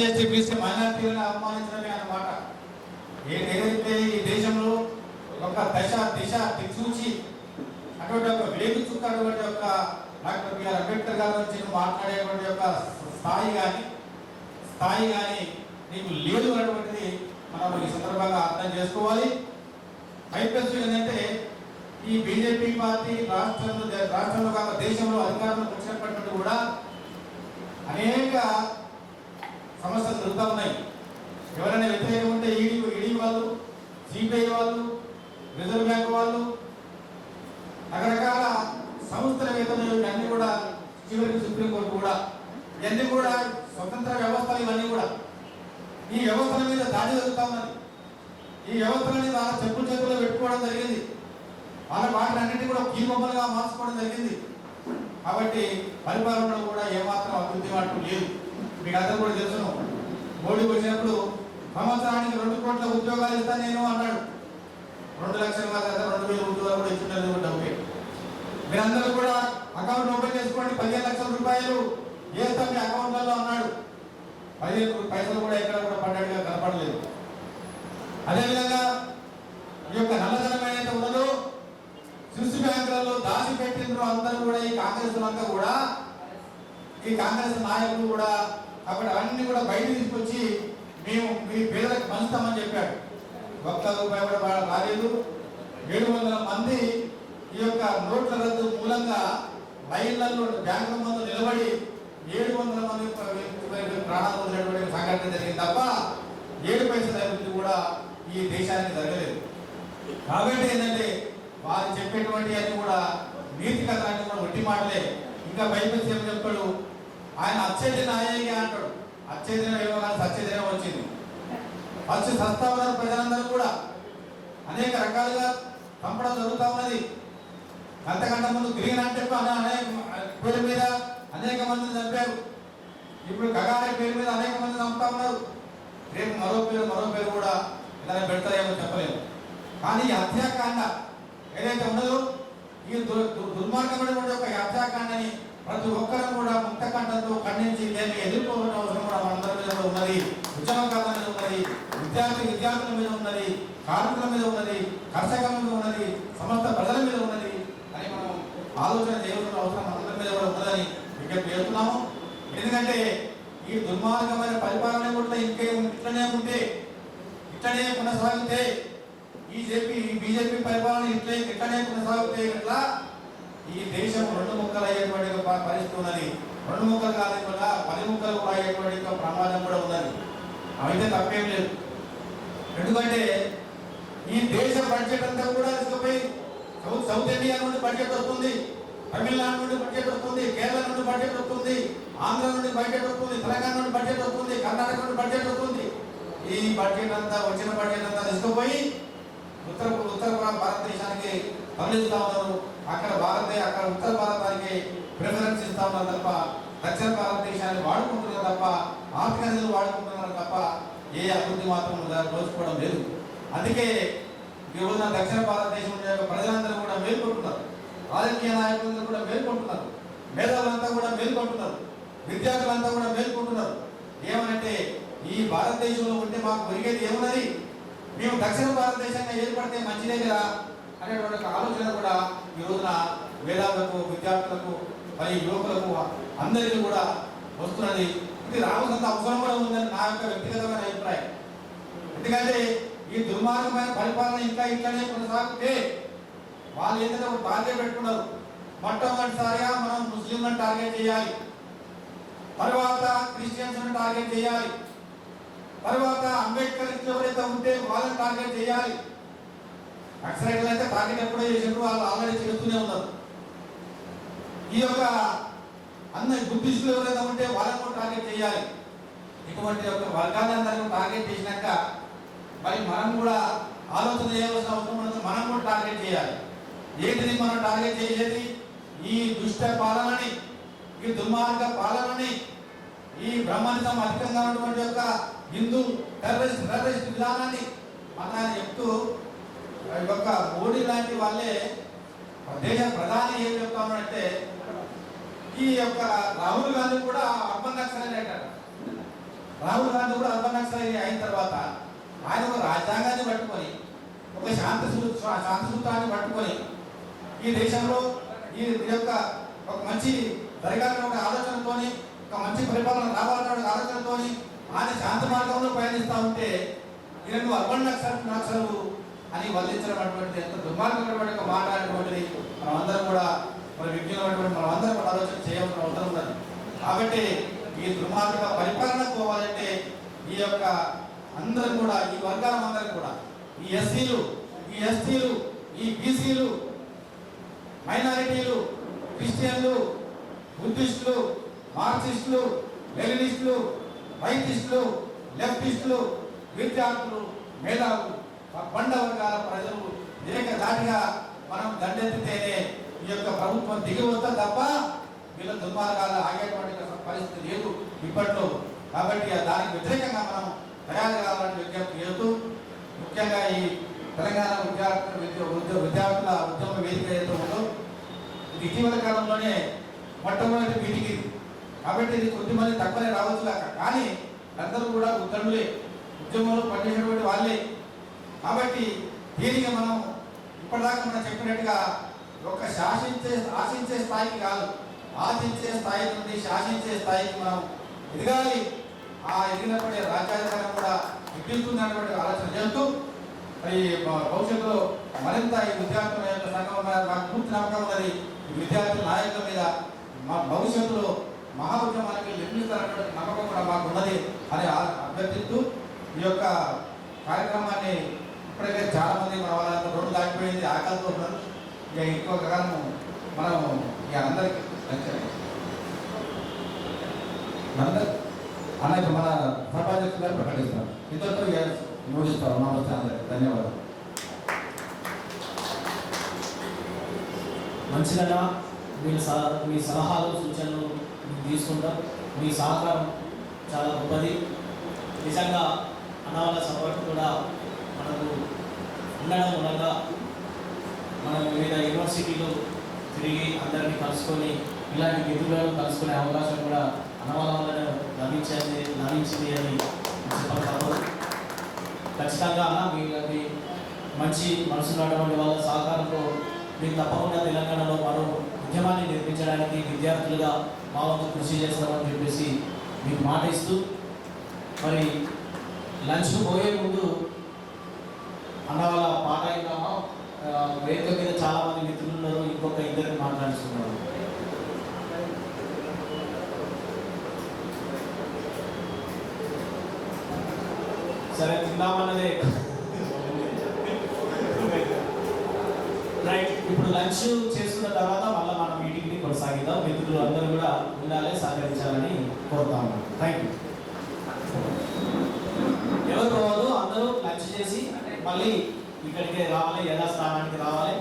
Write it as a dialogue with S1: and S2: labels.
S1: SC ST BC మైనార్టీలను అవమానించడమే అన్నమాట. ఏదైతే ఈ దేశంలో ఒక దశ దిశ దిక్సూచి అటువంటి ఒక వేగు చుక్క అటువంటి ఒక డాక్టర్ బిఆర్ అంబేద్కర్ గారి నుంచి మాట్లాడేటువంటి యొక్క స్థాయి కానీ స్థాయి కానీ నీకు లేదు అన్నటువంటిది మనం ఈ సందర్భంగా అర్థం చేసుకోవాలి. ఐపీఎస్ ఏంటంటే ఈ బీజేపీ పార్టీ రాష్ట్రంలో రాష్ట్రంలో కాక దేశంలో అధికారంలోకి వచ్చినప్పటి నుండి కూడా అనేక సమస్యలు జరుగుతూ ఉన్నాయి. ఎవరైనా వ్యతిరేకం ఉంటే ఈడీ ఈడీ వాళ్ళు సిబిఐ వాళ్ళు రిజర్వ్ బ్యాంక్ వాళ్ళు రకరకాల సంస్థల వేతనం ఇవన్నీ కూడా చివరికి సుప్రీంకోర్టు కూడా ఇవన్నీ కూడా స్వతంత్ర వ్యవస్థలు ఇవన్నీ కూడా. ఈ వ్యవస్థల మీద దాడి జరుగుతా ఉన్నది. ఈ వ్యవస్థలని వాళ్ళ చెప్పుల చేతుల్లో పెట్టుకోవడం జరిగింది. వాళ్ళ వాటిని కూడా కీబొమ్మలుగా మార్చుకోవడం జరిగింది. కాబట్టి పరిపాలనలో కూడా ఏమాత్రం అభివృద్ధి వాటి లేదు. మీకు అందరూ కూడా తెలుసును. మోడీ వచ్చినప్పుడు సంవత్సరానికి రెండు కోట్ల ఉద్యోగాలు ఇస్తాను నేను అన్నాడు. రెండు లక్షల కాదు కదా రెండు వేల ఉద్యోగాలు కూడా ఇచ్చినది డబ్బే మీరందరూ కూడా అకౌంట్ ఓపెన్ చేసుకోండి పదిహేను లక్షల రూపాయలు వేస్తాం మీ అకౌంట్లలో అన్నాడు. పదిహేను పైసలు కూడా ఎక్కడ కూడా పడ్డట్టుగా కనపడలేదు. అదేవిధంగా ఈ యొక్క నల్లధనం ఏదైతే ఉన్నదో స్విస్ బ్యాంకులలో దాచి పెట్టిండ్రు అందరూ కూడా ఈ కాంగ్రెస్ అంతా కూడా ఈ కాంగ్రెస్ నాయకులు కూడా అక్కడ అన్ని కూడా బయట తీసుకొచ్చి మేము మీ పేదలకు పంచుతామని చెప్పాడు. ఒక్క రూపాయి కూడా రాలేదు ఏడు వందల మంది ఈ యొక్క నోట్ల రద్దు మూలంగా లైన్లలో బ్యాంకుల ముందు నిలబడి ఏడు వందల మంది ప్రాణాలు వదిలేటువంటి సంఘటన జరిగింది తప్ప ఏడు పైసల అభివృద్ధి కూడా ఈ దేశానికి జరగలేదు. కాబట్టి ఏంటంటే వారు చెప్పేటువంటి అన్ని కూడా నీతి కథలన్నీ కూడా ఒట్టి మాటలే. ఇంకా బైబిల్ ఏం చెప్తాడు? ఆయన అత్యధిన అయ్యే అంటాడు. అత్యధిన యోగాన్ని సత్యదినం వచ్చింది. వచ్చి సస్తా ప్రజలందరూ కూడా అనేక రకాలుగా చంపడం జరుగుతూ ఉన్నది. అంతకంటే ముందు గ్రీన్ అంటే అనేక పేరు మీద అనేక మందిని చంపారు. ఇప్పుడు గగారి పేరు మీద అనేక మంది చంపుతా ఉన్నారు. రేపు మరో పేరు మరో పేరు కూడా ఏదైనా పెడతారేమో చెప్పలేము. కానీ ఈ హత్యాకాండ ఏదైతే ఉండదు ఈ దు- దుర్మార్గమైనటువంటి ఒక హత్యాకాండని ప్రతి ఒక్కరూ కూడా ముక్త కంఠంతో ఖండించి దీన్ని ఎదుర్కోవాల్సిన అవసరం కూడా మనందరి మీద ఉన్నది. ఉద్యమకారుల మీద ఉన్నది. విద్యార్థి విద్యార్థుల మీద ఉన్నది. కార్మికుల మీద ఉన్నది. కర్షకుల మీద ఉన్నది. సమస్త ప్రజల మీద ఉన్నది అని మనం ఆలోచన చేయవలసిన అవసరం మనందరి మీద కూడా ఉన్నదని విజ్ఞప్తి చేస్తున్నాము. ఎందుకంటే ఈ దుర్మార్గమైన పరిపాలన కూడా ఇంకే ఇట్లనే ఉంటే ఇట్లనే కొనసాగితే ఈ జేపీ ఈ బీజేపీ పరిపాలన ఇట్లే ఇట్లనే కొనసాగితే ఇట్లా ఈ దేశం రెండు ముక్కలు అయ్యేటువంటి పరిస్థితి ఉన్నది. రెండు ముక్కలు కాకుండా పది ముక్కలు కూడా అయ్యేటువంటి ప్రమాదం కూడా ఉన్నది. అయితే తప్పేం లేదు. ఎందుకంటే ఈ దేశ బడ్జెట్ అంతా కూడా తీసుకుపోయి సౌత్ సౌత్ ఇండియా నుండి బడ్జెట్ వస్తుంది తమిళనాడు నుండి బడ్జెట్ వస్తుంది కేరళ నుండి బడ్జెట్ వస్తుంది ఆంధ్ర నుండి బడ్జెట్ వస్తుంది తెలంగాణ నుండి బడ్జెట్ వస్తుంది కర్ణాటక నుండి బడ్జెట్ వస్తుంది. ఈ బడ్జెట్ అంతా వచ్చిన బడ్జెట్ అంతా తీసుకుపోయి ఉత్తర ఉత్తర భారతదేశానికి తరలిస్తా ఉన్నారు. అక్కడ భారతే అక్కడ ఉత్తర భారతానికి ప్రిఫరెన్స్ ఇస్తా ఉన్నారు తప్ప దక్షిణ భారతదేశాన్ని వాడుకుంటున్నారు తప్ప ఆర్థిక వాడుకుంటున్నారు తప్ప ఏ అభివృద్ధి మాత్రం దోచుకోవడం లేదు. అందుకే ఈ దక్షిణ భారతదేశం యొక్క ప్రజలందరూ కూడా మేల్కొంటున్నారు. రాజకీయ నాయకులందరూ కూడా మేల్కొంటున్నారు. మేధావులంతా కూడా మేల్కొంటున్నారు. విద్యార్థులంతా కూడా మేల్కొంటున్నారు. ఏమంటే ఈ భారతదేశంలో ఉంటే మాకు ఒరిగేది ఏమున్నది? మేము దక్షిణ భారతదేశంగా ఏర్పడితే మంచిదే కదా? అనేటువంటి ఆలోచన కూడా ఈ రోజున వేదాలకు విద్యార్థులకు మరియు యువకులకు అందరికీ కూడా వస్తున్నది. ఇది రావాల్సినంత అవసరం కూడా ఉందని నా యొక్క వ్యక్తిగతమైన అభిప్రాయం. ఎందుకంటే ఈ దుర్మార్గమైన పరిపాలన ఇంకా ఇట్లానే కొనసాగితే వాళ్ళు ఏంటంటే ఒక బాధ్యత పెట్టుకున్నారు. మొట్టమొదటిసారిగా మనం ముస్లింలను టార్గెట్ చేయాలి. తర్వాత క్రిస్టియన్స్ టార్గెట్ చేయాలి. తర్వాత అంబేద్కర్ ఎవరైతే ఉంటే వాళ్ళని టార్గెట్ చేయాలి. నక్సలైట్లు అయితే టార్గెట్ ఎప్పుడో చేసినప్పుడు వాళ్ళు ఆల్రెడీ చేస్తూనే ఉన్నారు. ఈ యొక్క అన్న బుద్ధిస్టులు ఎవరైనా ఉంటే వాళ్ళను టార్గెట్ చేయాలి. ఇటువంటి ఒక వర్గాలందరూ టార్గెట్ చేసినాక మరి మనం కూడా ఆలోచన చేయవలసిన అవసరం ఉన్నది మనం కూడా టార్గెట్ చేయాలి. ఏంటిది మనం టార్గెట్ చేసేది ఈ దుష్ట పాలనని ఈ దుర్మార్గ పాలనని ఈ బ్రహ్మనిజం అధికంగా ఉన్నటువంటి యొక్క హిందూ టెర్రరిస్ట్ టెర్రరిస్ట్ విధానాన్ని మన చెప్తూ ఈ యొక్క మోడీ లాంటి వాళ్ళే దేశ ప్రధాని ఏం చెప్తా ఈ యొక్క రాహుల్ గాంధీ కూడా అర్బన్ నక్సలైట్ అంటారు. రాహుల్ గాంధీ కూడా అర్బన్ నక్సలైట్ అయిన తర్వాత ఆయన ఒక రాజ్యాంగాన్ని పట్టుకొని ఒక శాంతి శాంతి సూత్రాన్ని పట్టుకొని ఈ దేశంలో ఈ యొక్క ఒక మంచి జరగాలనే ఒక ఆలోచనతోని ఒక మంచి పరిపాలన రావాలనే ఒక ఆలోచనతోని ఆయన శాంతి మార్గంలో పయనిస్తూ ఉంటే ఈయన అర్బన్ నక్సల్ నక్సలు అని వల్లించడం అటువంటి ఎంత దుర్మార్గమైనటువంటి ఒక మాట అనేటువంటిది మనం అందరం కూడా మరి విజ్ఞానం మనం అందరం కూడా ఆలోచన చేయాల్సిన అవసరం ఉన్నది. కాబట్టి ఈ దుర్మార్గ పరిపాలన పోవాలంటే ఈ యొక్క అందరం కూడా ఈ వర్గాల అందరం కూడా ఈ ఎస్సీలు ఈ ఎస్టీలు ఈ బీసీలు మైనారిటీలు క్రిస్టియన్లు బుద్ధిస్టులు మార్క్సిస్టులు లెనినిస్టులు రైటిస్టులు లెఫ్టిస్టులు విద్యార్థులు మేధావులు ఆ బండ వర్గాల ప్రజలు ఏకధాటిగా మనం దండెత్తితేనే ఈ యొక్క ప్రభుత్వం దిగి తప్ప వీళ్ళ దుర్మార్గాలు ఆగేటువంటి పరిస్థితి లేదు ఇప్పట్లో. కాబట్టి దానికి వ్యతిరేకంగా మనం తయారు కావాలని విజ్ఞప్తి చేస్తూ ముఖ్యంగా ఈ తెలంగాణ విద్యార్థుల విద్యార్థుల ఉద్యమ వేదిక ఏదైతే ఉందో ఇది ఇటీవల కాలంలోనే మొట్టమొదటి మీటింగ్ ఇది. కాబట్టి ఇది కొద్దిమంది తక్కువనే రావచ్చు కాక కానీ అందరూ కూడా ఉద్యములే ఉద్యమంలో పనిచేసినటువంటి వాళ్ళే. కాబట్టి దీనికి మనం ఇప్పటిదాకా మనం చెప్పినట్టుగా ఒక శాసించే ఆశించే స్థాయికి కాదు. ఆశించే స్థాయి నుండి శాసించే స్థాయికి మనం ఎదగాలి. ఆ ఎదిగినప్పటి రాజ్యాంగం కూడా ఎదుగుతున్నటువంటి ఆలోచన చేస్తూ మరి భవిష్యత్తులో మరింత ఈ విద్యార్థుల యొక్క సంఘం నాకు మాకు పూర్తి నమ్మకం ఉన్నది. ఈ విద్యార్థుల నాయకుల మీద మా భవిష్యత్తులో మహా ఉద్యమానికి నిర్మిస్తారన్నటువంటి నమ్మకం కూడా మాకు ఉన్నది అని అభ్యర్థిస్తూ ఈ యొక్క కార్యక్రమాన్ని ఇప్పటికే చాలామంది మన వాళ్ళంతా రోడ్డు దాటిపోయింది ఆకలితో ఉన్నారు. ఇక ఇంకో కాలం మనం ఇక అందరికి అందరి అన్న ఇప్పుడు మన సర్పాధ్యక్షులు గారు ప్రకటిస్తారు ఇద్దరితో ఇక ముగిస్తారు నమస్తే అందరికి. ధన్యవాదాలు.
S2: మంచిదన్నా మీ సలహా మీ సలహాలు సూచనలు తీసుకుంటాం మీ సహకారం చాలా గొప్పది. నిజంగా అనావల సపోర్ట్ కూడా మనకు ఉండడం మూలంగా మనం వివిధ యూనివర్సిటీలు తిరిగి అందరినీ కలుసుకొని ఇలాంటి మిత్రులను కలుసుకునే అవకాశం కూడా అనవల లభించింది లభించింది అని చెప్పడం ఖచ్చితంగా వీళ్ళకి మీ మంచి మనసు ఉన్నటువంటి వాళ్ళ సహకారంతో మీరు తప్పకుండా తెలంగాణలో మరో ఉద్యమాన్ని నిర్మించడానికి విద్యార్థులుగా మా వంతు కృషి చేస్తామని చెప్పేసి మీకు మాట ఇస్తూ మరి లంచ్ పోయే ముందు అన్న వాళ్ళ పాట అయినామా వేదిక మీద చాలా మంది మిత్రులు ఉన్నారు. ఇంకొక ఇద్దరు మాట్లాడుతున్నారు సరే తిందామన్నదే. రైట్ ఇప్పుడు లంచ్ చేసుకున్న తర్వాత మళ్ళీ మన మీటింగ్ని కొనసాగిద్దాం. మిత్రులు అందరూ కూడా ఉండాలి సహకరించాలని కోరుతాము థ్యాంక్ యూ ఎవరు పోవద్దు అందరూ లంచ్ చేసి మళ్ళీ ఇక్కడికి రావాలి యథాస్థానానికి రావాలి?